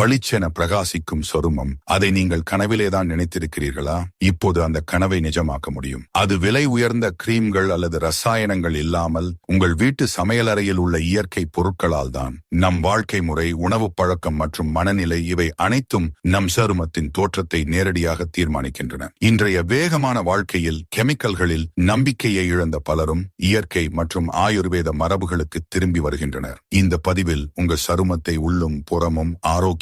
பளிச்சென பிரகாசிக்கும் சொருமம். அதை நீங்கள் கனவிலேதான் நினைத்திருக்கிறீர்களா? இப்போது அந்த கனவை நிஜமாக்க முடியும். அது விலை உயர்ந்த கிரீம்கள் அல்லது ரசாயனங்கள் இல்லாமல் உங்கள் வீட்டு சமையலறையில் உள்ள இயற்கை பொருட்களால் தான். நம் வாழ்க்கை முறை உணவு பழக்கம் மற்றும் மனநிலை இவை அனைத்தும் நம் சருமத்தின் தோற்றத்தை நேரடியாக தீர்மானிக்கின்றன. இன்றைய வேகமான வாழ்க்கையில் கெமிக்கல்களில் நம்பிக்கையை இழந்த பலரும் இயற்கை மற்றும் ஆயுர்வேத மரபுகளுக்கு திரும்பி வருகின்றனர். இந்த பதிவில் உங்கள் சருமத்தை உள்ளும் புறமும்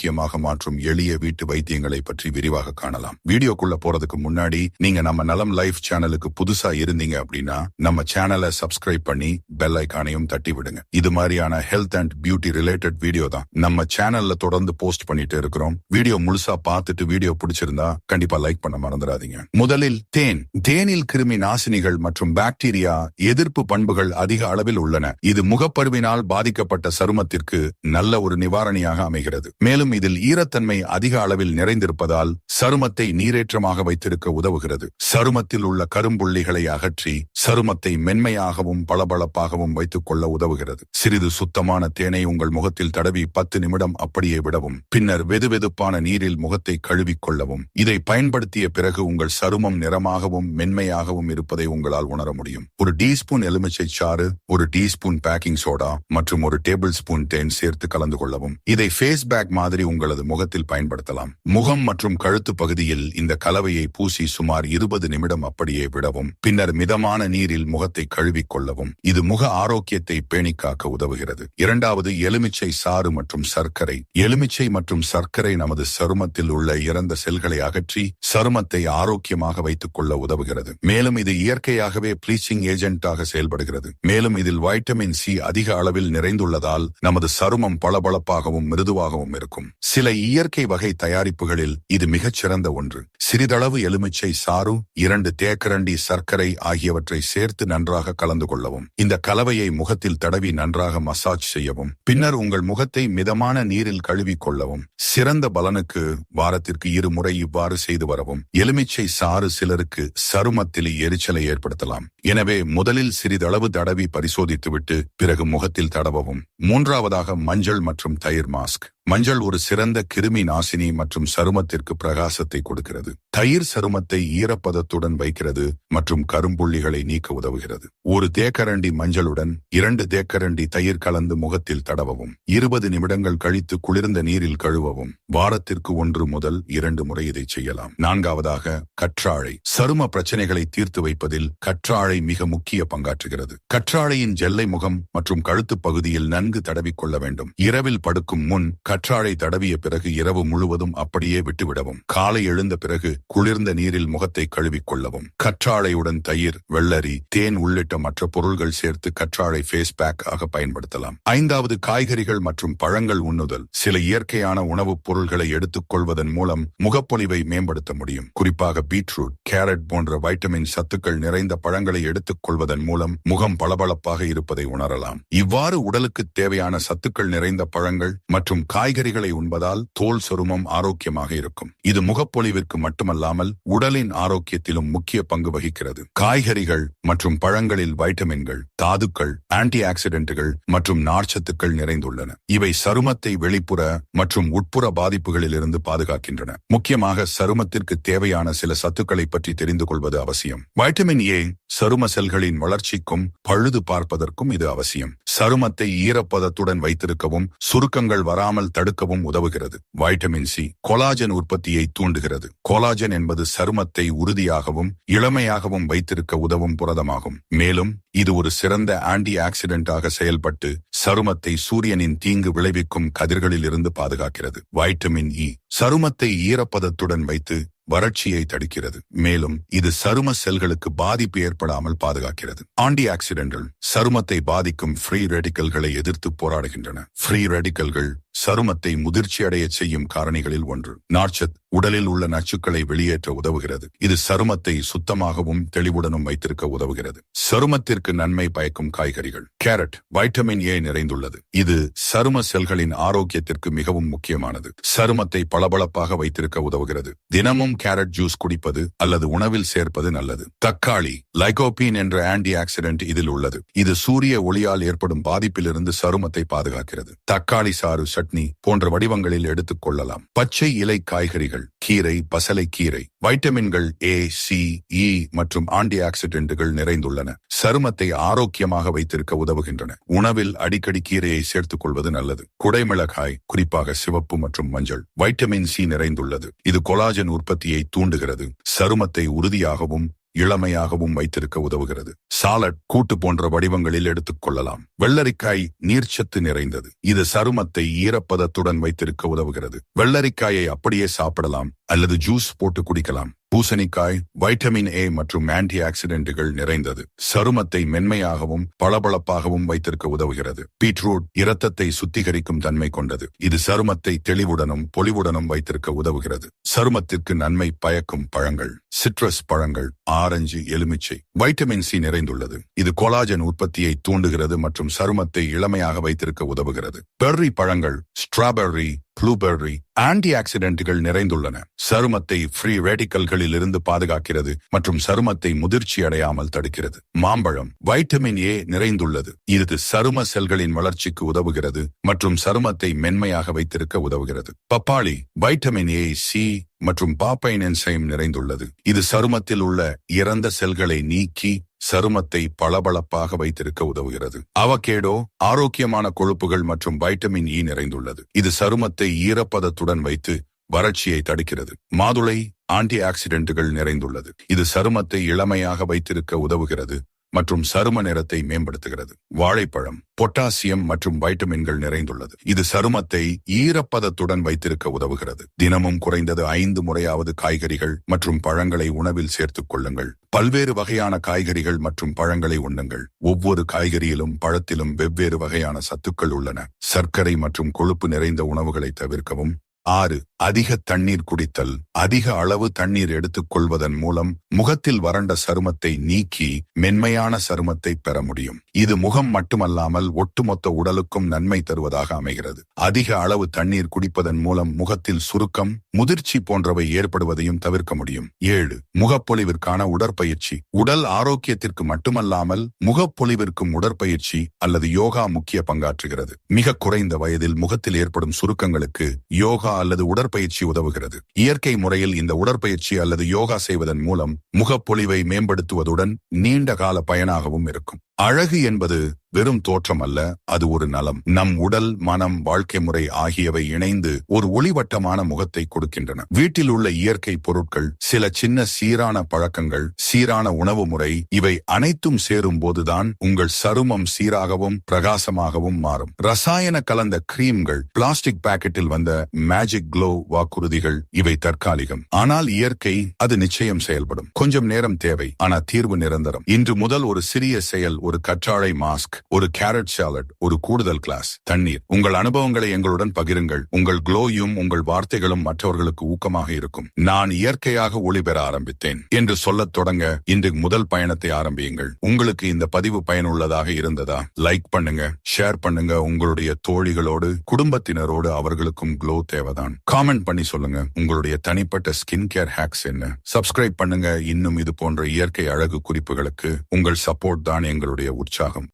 ஆரோக்கியமாக மாற்றும் எளிய வீட்டு வைத்தியங்களை பற்றி விரிவாக காணலாம். வீடியோக்குள்ள போறதுக்கு முன்னாடி நீங்க நம்ம நலம் லைஃப் சேனலுக்கு புதுசா இருந்தீங்க அப்படின்னா நம்ம சேனலை சப்ஸ்கிரைப் பண்ணி பெல் ஐக்கானையும் தட்டி விடுங்க. இது மாதிரியான health and beauty related video தான் நம்ம சேனல்ல தொடர்ந்து போஸ்ட் பண்ணிட்டு இருக்கிறோம். வீடியோ முழுசா பார்த்துட்டு வீடியோ பிடிச்சிருந்தா கண்டிப்பா லைக் பண்ண மறந்துடாதீங்க. முதலில் தேன். தேனில் கிருமி நாசினிகள் மற்றும் பாக்டீரியா எதிர்ப்பு பண்புகள் அதிக அளவில் உள்ளன. இது முகப்பருவினால் பாதிக்கப்பட்ட சருமத்திற்கு நல்ல ஒரு நிவாரணியாக அமைகிறது. மேலும் இதில் ஈரத்தன்மை அதிக அளவில் நிறைந்திருப்பதால் சருமத்தை நீரேற்றமாக வைத்திருக்க உதவுகிறது. சருமத்தில் உள்ள கரும்புள்ளிகளை அகற்றி சருமத்தை மென்மையாகவும் பளபளப்பாகவும் வைத்துக் கொள்ள உதவுகிறது. சிறிது சுத்தமான தேனை உங்கள் முகத்தில் தடவி பத்து நிமிடம் அப்படியே விடவும் பின்னர் வெதுவெதுப்பான நீரில் முகத்தை கழுவிக் கொள்ளவும். இதை பயன்படுத்திய பிறகு உங்கள் சருமம் நிறமாகவும் மென்மையாகவும் இருப்பதை உங்களால் உணர முடியும். ஒரு டீஸ்பூன் எலுமிச்சை சாறு ஒரு டீஸ்பூன் பேக்கிங் சோடா மற்றும் ஒரு டேபிள் ஸ்பூன் தேன் சேர்த்து கலந்து கொள்ளவும். இதை ஃபேஸ் பேக் மாதிரி உங்களது முகத்தில் பயன்படுத்தலாம். முகம் மற்றும் கழுத்து பகுதியில் இந்த கலவையை பூசி சுமார் இருபது நிமிடம் அப்படியே விடவும் பின்னர் மிதமான நீரில் முகத்தை கழுவிக் கொள்ளவும். இது முக ஆரோக்கியத்தை பேணிக்காக்க உதவுகிறது. இரண்டாவது எலுமிச்சை சாறு மற்றும் சர்க்கரை. எலுமிச்சை மற்றும் சர்க்கரை நமது சருமத்தில் உள்ள இறந்த செல்களை அகற்றி சருமத்தை ஆரோக்கியமாக வைத்துக் கொள்ள உதவுகிறது. மேலும் இது இயற்கையாகவே ப்ளீச்சிங் ஏஜென்ட்டாக செயல்படுகிறது. மேலும் இதில் வைட்டமின் சி அதிக அளவில் நிறைந்துள்ளதால் நமது சருமம் பளபளப்பாகவும் மிருதுவாகவும் இருக்கும். சில இயற்கை வகை தயாரிப்புகளில் இது மிகச் சிறந்த ஒன்று. சிறிதளவு எலுமிச்சை சாறு இரண்டு தேக்கரண்டி சர்க்கரை ஆகியவற்றை சேர்த்து நன்றாக கலந்து கொள்ளவும். இந்த கலவையை முகத்தில் தடவி நன்றாக மசாஜ் செய்யவும். பின்னர் உங்கள் முகத்தை மிதமான நீரில் கழுவிக் கொள்ளவும். சிறந்த பலனுக்கு வாரத்திற்கு இருமுறை இவ்வாறு செய்து வரவும். எலுமிச்சை சாறு சிலருக்கு சருமத்தில் எரிச்சலை ஏற்படுத்தலாம். எனவே முதலில் சிறிதளவு தடவி பரிசோதித்துவிட்டு பிறகு முகத்தில் தடவவும். மூன்றாவதாக மஞ்சள் மற்றும் தயிர் மாஸ்க். மஞ்சள் ஒரு சிறந்த கிருமி நாசினி மற்றும் சருமத்திற்கு பிரகாசத்தை கொடுக்கிறது. தயிர் சருமத்தை ஈரப்பதத்துடன் வைக்கிறது மற்றும் கரும்புள்ளிகளை நீக்க உதவுகிறது. ஒரு தேக்கரண்டி மஞ்சளுடன் இரண்டு தேக்கரண்டி தயிர் கலந்து முகத்தில் தடவவும். இருபது நிமிடங்கள் கழித்து குளிர்ந்த நீரில் கழுவவும். வாரத்திற்கு ஒன்று முதல் இரண்டு முறை இதை செய்யலாம். நான்காவதாக கற்றாழை. சரும பிரச்சனைகளை தீர்த்து வைப்பதில் கற்றாழை மிக முக்கிய பங்காற்றுகிறது. கற்றாழையின் ஜெல்லை முகம் மற்றும் கழுத்து பகுதியில் நன்கு தடவிக்கொள்ள வேண்டும். இரவில் படுக்கும் முன் கற்றாழை தடவிய பிறகு இரவு முழுவதும் அப்படியே விட்டுவிடவும். காலை எழுந்த பிறகு குளிர்ந்த நீரில் முகத்தை கழுவிக் கொள்ளவும். கற்றாழையுடன் தயிர் வெள்ளரி தேன் உள்ளிட்ட மற்ற பொருள்கள் சேர்த்து கற்றாழை ஃபேஸ் பேக் ஆக பயன்படுத்தலாம். ஐந்தாவது காய்கறிகள் மற்றும் பழங்கள் உண்ணுதல். சில இயற்கையான உணவுப் பொருள்களை எடுத்துக் கொள்வதன் மூலம் முகப்பொலிவை மேம்படுத்த முடியும். குறிப்பாக பீட்ரூட் கேரட் போன்ற வைட்டமின் சத்துக்கள் நிறைந்த பழங்களை எடுத்துக் கொள்வதன் மூலம் முகம் பளபளப்பாக இருப்பதை உணரலாம். இவ்வாறு உடலுக்கு தேவையான சத்துக்கள் நிறைந்த பழங்கள் மற்றும் காய் காய்கறிகளை உண்பதால் தோல் சருமம் ஆரோக்கியமாக இருக்கும். இது முகப்பொழிவிற்கு மட்டுமல்லாமல் உடலின் ஆரோக்கியத்திலும் முக்கிய பங்கு வகிக்கிறது. காய்கறிகள் மற்றும் பழங்களில் வைட்டமின்கள் தாதுக்கள் ஆன்டி ஆக்சிடென்ட்டுகள் மற்றும் நார்ச்சத்துக்கள் நிறைந்துள்ளன. இவை சருமத்தை வெளிப்புற மற்றும் உட்புற பாதிப்புகளில் இருந்து பாதுகாக்கின்றன. முக்கியமாக சருமத்திற்கு தேவையான சில சத்துக்களை பற்றி தெரிந்து கொள்வது அவசியம். வைட்டமின் ஏ சரும செல்களின் வளர்ச்சிக்கும் பழுது பார்ப்பதற்கும் இது அவசியம். சருமத்தை ஈரப்பதத்துடன் வைத்திருக்கவும் சுருக்கங்கள் வராமல் தடுக்கவும் உதவுகிறது. வைட்டமின் சி கொலாஜன் உற்பத்தியை தூண்டுகிறது. கொலாஜன் என்பது சருமத்தை உறுதியாகவும் இளமையாகவும் வைத்திருக்க உதவும் புரதமாகும். மேலும் இது ஒரு சிறந்த ஆன்டி ஆக்சிடென்டாக செயல்பட்டு சருமத்தை சூரியனின் தீங்கு விளைவிக்கும் கதிர்களில் இருந்து பாதுகாக்கிறது. வைட்டமின் இ சருமத்தை ஈரப்பதத்துடன் வைத்து வறட்சியை தடுக்கிறது. மேலும் இது சரும செல்களுக்கு பாதிப்பு ஏற்படாமல் பாதுகாக்கிறது. ஆன்டி ஆக்சிடென்ட்கள் சருமத்தை பாதிக்கும் ஃப்ரீ ரெடிக்கல்களை எதிர்த்து போராடுகின்றன. ஃப்ரீ ரெடிக்கல்கள் சருமத்தை முதிர்ச்சி அடைய செய்யும் காரணிகளில் ஒன்று. நார்ச்சத் உடலில் உள்ள நச்சுக்களை வெளியேற்ற உதவுகிறது. இது சருமத்தை சுத்தமாகவும் தெளிவுடனும் வைத்திருக்க உதவுகிறது. சருமத்திற்கு நன்மை பயக்கும் காய்கறிகள். கேரட் வைட்டமின் ஏ நிறைந்துள்ளது. இது சரும செல்களின் ஆரோக்கியத்திற்கு மிகவும் முக்கியமானது. சருமத்தை பளபளப்பாக வைத்திருக்க உதவுகிறது. தினமும் கேரட் ஜூஸ் குடிப்பது அல்லது உணவில் சேர்ப்பது நல்லது. தக்காளி லைகோபீன் என்ற ஆன்டி ஆக்சிடென்ட் இதில் உள்ளது. இது சூரிய ஒளியால் ஏற்படும் பாதிப்பிலிருந்து சருமத்தை பாதுகாக்கிறது. தக்காளி சாறு சற்று சட்னி போன்ற வடிவங்களில் எடுத்துக் கொள்ளலாம். பச்சை இலை காய்கறிகள் கீரை பசலை கீரை வைட்டமின்கள் ஏ சி இ மற்றும் ஆன்டி ஆக்சிடென்ட்டுகள் நிறைந்துள்ளன. சருமத்தை ஆரோக்கியமாக வைத்திருக்க உதவுகின்றன. உணவில் அடிக்கடி கீரையை சேர்த்துக் கொள்வது நல்லது. குடைமிளகாய் குறிப்பாக சிவப்பு மற்றும் மஞ்சள் வைட்டமின் சி நிறைந்துள்ளது. இது கொலாஜன் உற்பத்தியை தூண்டுகிறது. சருமத்தை உறுதியாகவும் இளமையாகவும் வைத்திருக்க உதவுகிறது. சாலட் கூட்டு போன்ற வடிவங்களில் எடுத்துக் கொள்ளலாம். வெள்ளரிக்காய் நீர்ச்சத்து நிறைந்தது. இது சருமத்தை ஈரப்பதத்துடன் வைத்திருக்க உதவுகிறது. வெள்ளரிக்காயை அப்படியே சாப்பிடலாம். அல்லது ஜூஸ் போட்டு குடிக்கலாம். பூசணிக்காய் வைட்டமின் ஏ மற்றும் ஆன்டி ஆக்சிடென்ட்டுகள் நிறைந்தது. சருமத்தை மென்மையாகவும் பளபளப்பாகவும் வைத்திருக்க உதவுகிறது. பீட்ரூட் இரத்தத்தை சுத்திகரிக்கும் தன்மை கொண்டது. இது சருமத்தை தெளிவுடனும் பொலிவுடனும் வைத்திருக்க உதவுகிறது. சருமத்திற்கு நன்மை பயக்கும் பழங்கள். சிட்ரஸ் பழங்கள் ஆரஞ்சு எலுமிச்சை வைட்டமின் சி நிறைந்துள்ளது. இது கொலாஜன் உற்பத்தியை தூண்டுகிறது மற்றும் சருமத்தை இளமையாக வைத்திருக்க உதவுகிறது. பெர்ரி பழங்கள் ஸ்ட்ராபெர்ரி ப்ளூபெர்ரி ஆன்டி ஆக்சிடென்ட்கள் நிறைந்துள்ளன. சருமத்தை ஃப்ரீ ரேடிக்கல்களில் இருந்து பாதுகாக்கிறது மற்றும் சருமத்தை முதிர்ச்சி அடையாமல் தடுக்கிறது. மாம்பழம் வைட்டமின் ஏ நிறைந்துள்ளது. இது சரும செல்களின் வளர்ச்சிக்கு உதவுகிறது மற்றும் சருமத்தை மென்மையாக வைத்திருக்க உதவுகிறது. பப்பாளி வைட்டமின் ஏ சி மற்றும் பாப்பைன் என்சைம் நிறைந்துள்ளது. இது சருமத்தில் உள்ள இறந்த செல்களை நீக்கி சருமத்தை பளபளப்பாக வைத்திருக்க உதவுகிறது. அவகேடோ ஆரோக்கியமான கொழுப்புகள் மற்றும் வைட்டமின் இ நிறைந்துள்ளது. இது சருமத்தை ஈரப்பதத்துடன் வைத்து வறட்சியை தடுக்கிறது. மாதுளை ஆன்டி ஆக்சிடென்ட்டுகள் நிறைந்துள்ளது. இது சருமத்தை இளமையாக வைத்திருக்க உதவுகிறது. மற்றும் சரும நிறத்தை மேம்படுத்துகிறது. வாழைப்பழம் பொட்டாசியம் மற்றும் வைட்டமின்கள் நிறைந்துள்ளது. இது சருமத்தை ஈரப்பதத்துடன் வைத்திருக்க உதவுகிறது. தினமும் குறைந்தது ஐந்து முறையாவது காய்கறிகள் மற்றும் பழங்களை உணவில் சேர்த்துக் கொள்ளுங்கள். பல்வேறு வகையான காய்கறிகள் மற்றும் பழங்களை உண்ணுங்கள். ஒவ்வொரு காய்கறியிலும் பழத்திலும் வெவ்வேறு வகையான சத்துக்கள் உள்ளன. சர்க்கரை மற்றும் கொழுப்பு நிறைந்த உணவுகளை தவிர்க்கவும் ஆறு அதிக தண்ணீர் குடித்தல். அதிக அளவு தண்ணீர் எடுத்துக் கொள்வதன் மூலம் முகத்தில் வறண்ட சருமத்தை நீக்கி மென்மையான சருமத்தை பெற முடியும். இது முகம் மட்டுமல்லாமல் ஒட்டுமொத்த உடலுக்கும் நன்மை தருவதாக அமைகிறது. அதிக அளவு தண்ணீர் குடிப்பதன் மூலம் முகத்தில் சுருக்கம் முதிர்ச்சி போன்றவை ஏற்படுவதையும் தவிர்க்க முடியும். ஏழு முகப்பொலிவிற்கான உடற்பயிற்சி. உடல் ஆரோக்கியத்திற்கு மட்டுமல்லாமல் முகப்பொலிவிற்கும் உடற்பயிற்சி அல்லது யோகா முக்கிய பங்காற்றுகிறது. மிக குறைந்த வயதில் முகத்தில் ஏற்படும் சுருக்கங்களுக்கு யோகா அல்லது உடற்பயிற்சி உதவுகிறது. இயற்கை முறையில் இந்த உடற்பயிற்சி அல்லது யோகா செய்வதன் மூலம் முகப்பொலிவை மேம்படுத்துவதுடன் நீண்ட கால பயனாகவும் இருக்கும். அழகு என்பது வெறும் தோற்றம் அல்ல அது ஒரு நலம். நம் உடல் மனம் வாழ்க்கை முறை ஆகியவை இணைந்து ஒரு ஒளிவட்டமான முகத்தை கொடுக்கின்றன. வீட்டில் உள்ள இயற்கை பொருட்கள் சில சின்ன சீரான பழக்கங்கள் சீரான உணவு முறை இவை அனைத்தும் சேரும் போதுதான் உங்கள் சருமம் சீராகவும் பிரகாசமாகவும் மாறும். ரசாயன கலந்த கிரீம்கள் பிளாஸ்டிக் பாக்கெட்டில் வந்த மேஜிக் க்ளோ வாக்குறுதிகள் இவை தற்காலிகம். ஆனால் இயற்கை அது நிச்சயம் செயல்படும். கொஞ்சம் நேரம் தேவை ஆனால் தீர்வு நிரந்தரம். இன்று முதல் ஒரு சிறிய செயல் ஒரு கற்றாழை மாஸ்க் ஒரு கேரட் சாலட் ஒரு கூடுதல் கிளாஸ். தண்ணீர். உங்கள் அனுபவங்களை எங்களுடன் பகிருங்கள். உங்கள் க்ளோயும் உங்கள் வார்த்தைகளும் மற்றவர்களுக்கு ஊக்கமாக இருக்கும். நான் இயற்கையாக ஒளி பெற ஆரம்பித்தேன். என்று சொல்லத் தொடங்க இன்று முதல் பயணத்தை ஆரம்பியுங்கள். உங்களுக்கு இந்த பதிவு பயனுள்ளதாக இருந்ததா? லைக் பண்ணுங்க. ஷேர் பண்ணுங்க. உங்களுடைய தோழிகளோடு குடும்பத்தினரோடு அவர்களுக்கும் க்ளோ தேவைதான். காமெண்ட் பண்ணி சொல்லுங்க. உங்களுடைய தனிப்பட்ட ஸ்கின் கேர் ஹேக்ஸ் என்ன? சப்ஸ்கிரைப் பண்ணுங்க. இன்னும் இது போன்ற இயற்கை அழகு குறிப்புகளுக்கு உங்கள் சப்போர்ட் தான் எங்களுடைய உற்சாகம்.